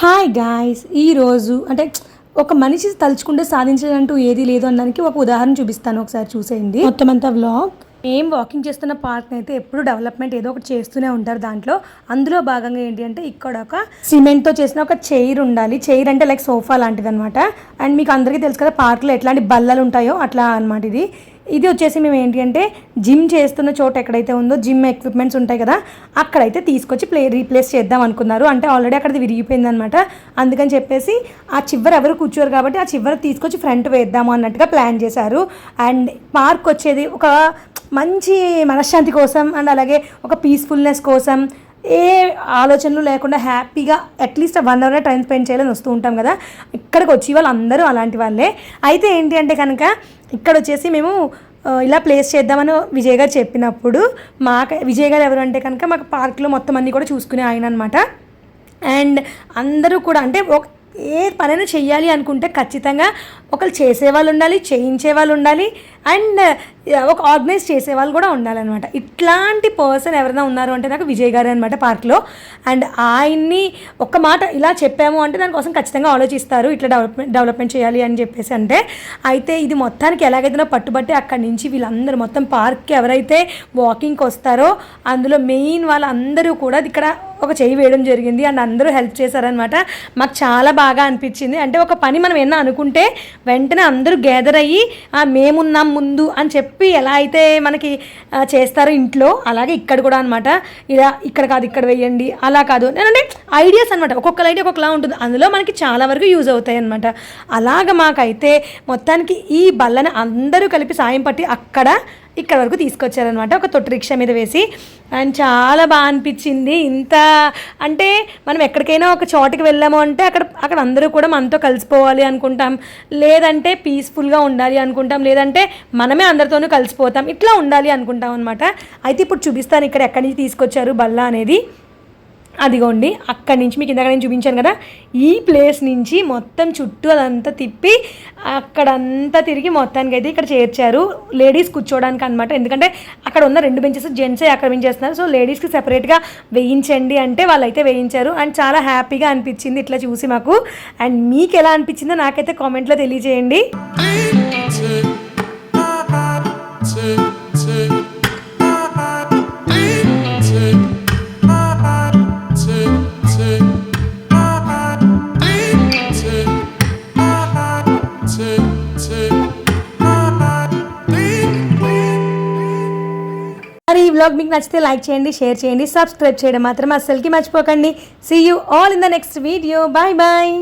Hi guys ఈరోజు అంటే ఒక మనిషి తలుచుకుంటే సాధించాలంటూ ఏది లేదు అనడానికి ఒక ఉదాహరణ చూపిస్తాను ఒకసారి చూసేయండి. మొత్తం అంతా వ్లాగ్ ఏం వాకింగ్ చేస్తున్న పార్క్ అయితే ఎప్పుడు డెవలప్మెంట్ ఏదో ఒకటి చేస్తూనే ఉంటారు దాంట్లో. అందులో భాగంగా ఏంటి అంటే ఇక్కడ ఒక సిమెంట్తో చేసిన ఒక చైర్ ఉండాలి. చైర్ అంటే లైక్ సోఫా లాంటిది అనమాట అండ్ మీకు అందరికీ తెలుసు కదా పార్క్లో ఎట్లాంటి బల్లలు ఉంటాయో అట్లా అనమాట ఇది. ఇది వచ్చేసి మేము ఏంటి అంటే జిమ్ చేస్తున్న చోట ఎక్కడైతే ఉందో జిమ్ ఎక్విప్మెంట్స్ ఉంటాయి కదా అక్కడైతే తీసుకొచ్చి ప్లే రీప్లేస్ చేద్దాం అనుకున్నారు. అంటే ఆల్రెడీ అక్కడది విరిగిపోయింది అనమాట అందుకని చెప్పేసి ఆ చివర ఎవరు కూర్చోరు కాబట్టి ఆ చివర తీసుకొచ్చి ఫ్రంట్ వేద్దాము అన్నట్టుగా ప్లాన్ చేశారు. అండ్ పార్క్ వచ్చేది ఒక మంచి మనశ్శాంతి కోసం అండ్ అలాగే ఒక పీస్ఫుల్నెస్ కోసం ఏ ఆలోచనలు లేకుండా హ్యాపీగా at least one hour time spend చేయాలని వస్తూ ఉంటాం కదా. ఇక్కడికి వచ్చి వాళ్ళు అందరూ అలాంటి వాళ్ళే. అయితే ఏంటి అంటే కనుక ఇక్కడ వచ్చేసి మేము ఇలా ప్లేస్ చేద్దామని విజయ్ గారు చెప్పినప్పుడు మాకు విజయ్ గారు ఎవరు అంటే కనుక మాకు పార్క్లో మొత్తం అన్నీ కూడా చూసుకునే ఆయన అనమాట అండ్ అందరూ కూడా అంటే ఒక ఏ పనైనా చెయ్యాలి అనుకుంటే ఖచ్చితంగా ఒకరు చేసేవాళ్ళు ఉండాలి చేయించే వాళ్ళు ఉండాలి. అండ్ ఒక ఆర్గనైజ్ చేసే వాళ్ళు కూడా ఉండాలన్నమాట. ఇట్లాంటి పర్సన్ ఎవరైనా ఉన్నారు అంటే నాకు విజయ్ గారు అనమాట పార్క్లో. అండ్ ఆయన్ని ఒక్క మాట ఇలా చెప్పాము అంటే దానికోసం ఖచ్చితంగా ఆలోచిస్తారు ఇట్లా డెవలప్మెంట్ డెవలప్మెంట్ చేయాలి అని చెప్పేసి అంటే. అయితే ఇది మొత్తానికి ఎలాగైతే పట్టుబట్టి అక్కడి నుంచి వీళ్ళందరూ మొత్తం పార్క్కి ఎవరైతే వాకింగ్కి వస్తారో అందులో మెయిన్ వాళ్ళందరూ కూడా ఇక్కడ ఒక చేయి వేయడం జరిగింది. అండ్ అందరూ హెల్ప్ చేశారనమాట మాకు చాలా బాగా అనిపించింది. అంటే ఒక పని మనం ఏమన్నా అనుకుంటే వెంటనే అందరూ గ్యాదర్ అయ్యి మేమున్నాం ముందు అని చెప్పి ఎలా అయితే మనకి చేస్తారో ఇంట్లో అలాగే ఇక్కడ కూడా అనమాట ఇలా ఇక్కడ కాదు ఇక్కడ వేయండి అలా కాదు. అంటే ఐడియాస్ అనమాట ఒక్కొక్క ఐడియా ఒక్కొక్కలా ఉంటుంది. అందులో మనకి చాలా వరకు యూజ్ అవుతాయి అనమాట అలాగ మాకైతే మొత్తానికి ఈ బల్లని అందరూ కలిపి సాయం పట్టి అక్కడ ఇక్కడ వరకు తీసుకొచ్చారనమాట ఒక తొట్టి రిక్షా మీద వేసి. అండ్ చాలా బాగా అనిపించింది. ఇంత అంటే మనం ఎక్కడికైనా ఒక చోటుకి వెళ్ళాము అంటే అక్కడ అక్కడ అందరూ కూడా మనతో కలిసిపోవాలి అనుకుంటాం. లేదంటే పీస్ఫుల్గా ఉండాలి అనుకుంటాం. లేదంటే మనమే అందరితోనూ కలిసిపోతాం. ఇట్లా ఉండాలి అనుకుంటాం అనమాట అయితే ఇప్పుడు చూపిస్తాను ఇక్కడ ఎక్కడి నుంచి తీసుకొచ్చారు బల్ల అనేది. అదిగోండి అక్కడి నుంచి మీకు ఇందాక నేను చూపించాను కదా ఈ ప్లేస్ నుంచి మొత్తం చుట్టూ అదంతా తిప్పి అక్కడంతా తిరిగి మొత్తానికి అయితే ఇక్కడ చేర్చారు. లేడీస్ కూర్చోవడానికి అనమాట ఎందుకంటే అక్కడ ఉన్న రెండు బెంచెస్ జెంట్సే ఆక్రమించేస్తున్నారు. సో లేడీస్కి సెపరేట్గా వేయించండి అంటే వాళ్ళైతే వేయించారు. అండ్ చాలా హ్యాపీగా అనిపించింది ఇట్లా చూసి మాకు. అండ్ మీకు ఎలా అనిపించిందో నాకైతే కామెంట్లో తెలియజేయండి. వ్లాగ్ మీకు నచ్చితే లైక్ చేయండి షేర్ చేయండి సబ్స్క్రైబ్ చేయడం మాత్రం అస్సలకి మర్చిపోకండి. See you all in the next video bye bye